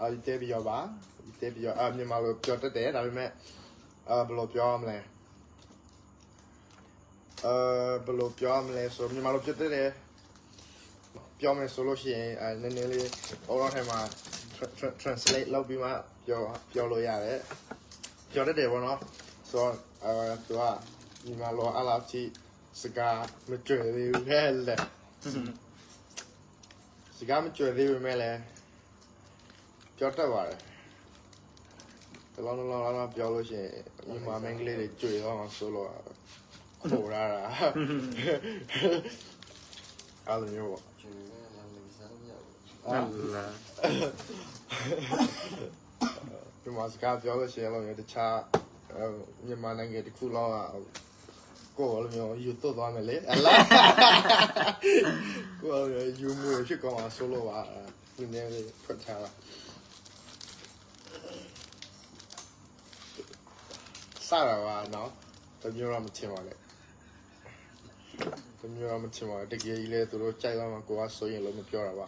အာဒီတေးပြီးရောပါဒီတေးပြီးရောအာမြန်မာလိုပြောတတ်တယ်ဒါပေမဲ့အာဘယ်လိုပြောရမလဲအာဘယ်လိုပြောရမလဲဆိုမြန်မာလိုပြောတတ်တယ်ပြောမယ်ဆိုလို့ရှိရင်အဲနည်းနည်းလေး oral ထဲမှာ tra- tra- translate လုပ်ပြီးမှပြောပြောလို့ရတယ်ပြောတတ်တယ်ဗောနော်ဆိုတော့အာသူကမြန်မာလိုအလားကြီးစကားမကြွယ်သေးဘူးလေလေစကားမကြွယ်သေးပေမဲ့လည်း ပြောတတ်ပါတယ်တလောင်းလောင်းလောင်းပြောလို့ရှိရင်မြန်မာမင်္ဂလိတွေကြွေတော့မှဆိုလို့ခိုးရတာအဲ့လိုမျိုးပေါ့ကျူနဲ့လာလေးစားရအောင်ဟုတ်လားဒီမှာစကားပြောလို့ရှိရင်လည်းတခြားမြန်မာနိုင်ငံတစ်ခုလောက်ကိုယ်လိုမျိုးယူတော့သွားမယ်လေအလားကိုယ်လိုယူမှုဖြစ်ကောင်းအောင်ဆိုလို့ပါဒီနေ့လေးဖွင့်ထားတာ စားရပါနော်တမျိုးတော့မချင်ပါနဲ့တမျိုးတော့မချင်ပါတကယ်ကြီးလေသူတို့ကြိုက်သွားမှကိုကဆိုရင်လို့မပြောတာပါ